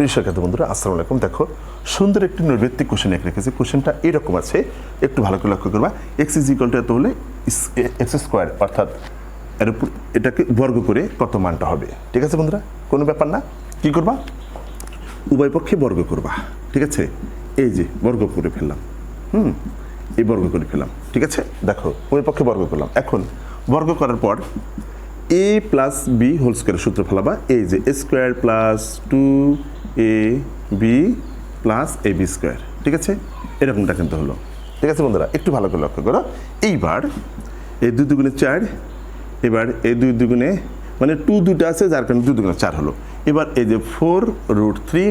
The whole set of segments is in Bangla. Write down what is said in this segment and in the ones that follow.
প্রিয় বন্ধুরা, আসসালামু আলাইকুম। দেখো, সুন্দর একটি নৈর্ব্যক্তিক কোশ্চেন এক রেখেছি কোশ্চেনটা এরকম আছে, একটু ভালো করে লক্ষ্য করবা। এক্স ইজ ইকুয়াল টু এত হলে এক্স স্কোয়ার অর্থাৎ এর উপর, এটাকে বর্গ করে কত মানটা হবে? ঠিক আছে বন্ধুরা? কোনো ব্যাপার না। কি করবা? উভয় পক্ষে বর্গ করবা। ঠিক আছে? এই যে, বর্গ করে ফেললাম। হুম, এই বর্গ করে ফেললাম। ঠিক আছে? দেখো, উভয় পক্ষে বর্গ করলাম। এখন, বর্গ করার পর এ প্লাস বি হোল স্কোয়ারের সূত্র ফেলাবা। এই যে A square plus two A B plus A B square ঠিক আছে? এরকমটা কিন্তু হলো। ঠিক আছে বন্ধুরা? একটু ভালো করে লক্ষ্য করো। এইবার এই দুই দুগুণে চার, এবার এই দুই দুগুণে মানে টু দুটো আছে, যার কারণে দুই দুগুণে চার হলো। এবার এই যে ফোর রুট থ্রি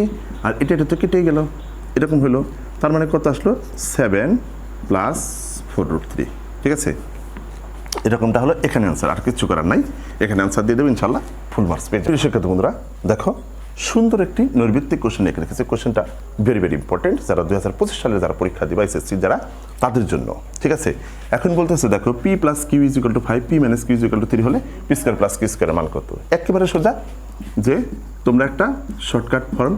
আর এটা এটা তো কেটে গেল। এরকম হলো। তার মানে কত আসলো? Seven plus four root three ঠিক আছে? এরকমটা হলো। এখানে অ্যান্সার আর কিছু করার নাই। এখানে অ্যান্সার দিয়ে দেবো ইনশাল্লাহ ফুল মার্কস পেয়ে শিক্ষার্থী বন্ধুরা, দেখো সুন্দর একটি নৈর্বৃত্তিক কোশ্চেন এখানে রেখেছে। কোশ্চেনটা ভেরি ভেরি ইম্পর্টেন্ট যারা দুই হাজার পঁচিশ সালে যারা পরীক্ষা দিবা এসএসসি যারা, তাদের জন্য। ঠিক আছে? এখন বলতেছে, দেখো P plus Q is equal to five P minus Q is equal to three হলে পি স্কোয়ার প্লাস কিউ স্কোয়ারের মান কত? একেবারে সোজা, যে তোমরা একটা শর্টকাট ফর্ম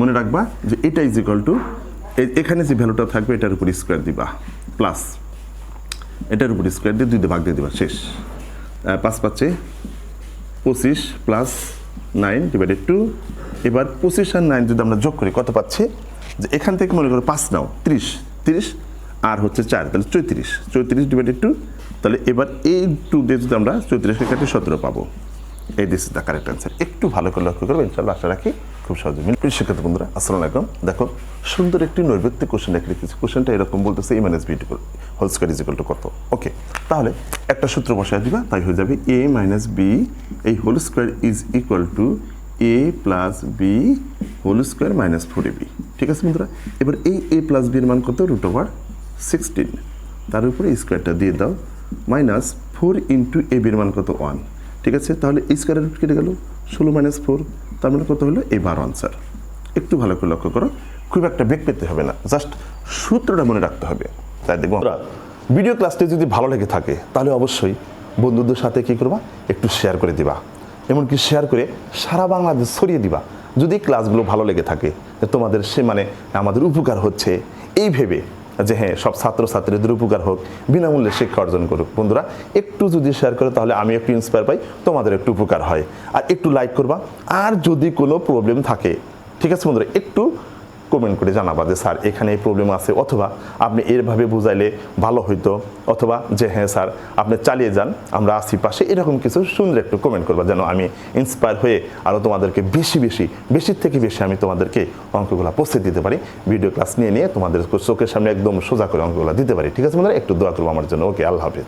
মনে রাখবা যে এটা ইজ ইকাল টু এখানে যে ভ্যালুটা থাকবে, এটার উপর স্কোয়ার দিবা। প্লাস এটার উপর স্কোয়ার দিয়ে দুই ভাগ দিয়ে দিবা। শেষ। পাঁচ পাচ্ছে পঁচিশ প্লাস নাইন ডিভাইডেড টু এবার আর নাইন যদি আমরা যোগ করি, কত পাচ্ছি? যে এখান থেকে মনে করো পাঁচ নাও, ত্রিশ ত্রিশ, আর হচ্ছে চার, তাহলে চৌত্রিশ চৌত্রিশ ডিভাইডেড টু তাহলে এবার এই টু দিয়ে যদি আমরা চৌত্রিশকে কাটি সতেরো পাবো। এই দিস দ্য কারেক্ট অ্যান্সার একটু ভালো করে লক্ষ্য করবে ইনশাল্লাহ আশা রাখি খুব সহজে মিল প্রিয় শিক্ষার্থী বন্ধুরা, আসসালামু আলাইকুম। দেখো, সুন্দর একটি নৈর্বৃত্তিক কোশ্চেন রেখে রেখেছি কোশ্চেনটা এরকম বলতেছে A minus B whole square is equal to কত? ওকে তাহলে একটা সূত্র বসায় দিবা, তাই হয়ে যাবে এ মাইনাস বি এই whole square is equal to A plus B whole square minus four A B ঠিক আছে বন্ধুরা? এবার এই এ প্লাস বির মান কত? রুট ওভার সিক্সটিন তার উপরে স্কোয়ারটা দিয়ে দাও মাইনাস ফোর ইন্টু এ বির মান কত? ওয়ান ঠিক আছে? তাহলে এই স্কোয়ারের রুট কেটে গেল। ষোলো মাইনাস ফোর তার মানে কত হলো? এই বারো আনসার একটু ভালো করে লক্ষ্য করো। খুব একটা বেগ পেতে হবে না। জাস্ট সূত্রটা মনে রাখতে হবে। তাই দেখব। আমরা ভিডিও ক্লাসটি যদি ভালো লেগে থাকে, তাহলে অবশ্যই বন্ধুদের সাথে কী করবা? একটু শেয়ার করে দিবা। এমনকি শেয়ার করে সারা বাংলাদেশ ছড়িয়ে দিবা। যদি ক্লাসগুলো ভালো লেগে থাকে, তোমাদের সে মানে আমাদের উপকার হচ্ছে। এই ভেবে যে হ্যাঁ সব ছাত্র ছাত্রীদের উপকার হোক, বিনামূল্যে শিক্ষা অর্জন করুক। বন্ধুরা, একটু যদি শেয়ার করো তাহলে আমি একটু ইন্সপায়ার পাই, তোমাদের একটু উপকার হয়। আর একটু লাইক করবা। আর যদি কোনো প্রবলেম থাকে, ঠিক আছে বন্ধুরা, একটু কমেন্ট করে জানাবা যে, স্যার, এখানে এই প্রবলেম আছে। অথবা, আপনি এরভাবে বুঝাইলে ভালো হইতো। অথবা, যে হ্যাঁ স্যার, আপনি চালিয়ে যান, আমরা আসি পাশে। এরকম কিছু সুন্দর একটু কমেন্ট করবা, যেন আমি ইন্সপায়ার হয়ে আরও তোমাদেরকে বেশি বেশি বেশির থেকে বেশি আমি তোমাদেরকে অঙ্কগুলো পৌঁছে দিতে পারি। ভিডিও ক্লাস নিয়ে নিয়ে তোমাদের চোখের সামনে একদম সোজা করে অঙ্কগুলো দিতে পারি। ঠিক আছে বন্ধুরা? একটু দোয়া করব আমার জন্য। ওকে, আল্লাহ হাফিজ।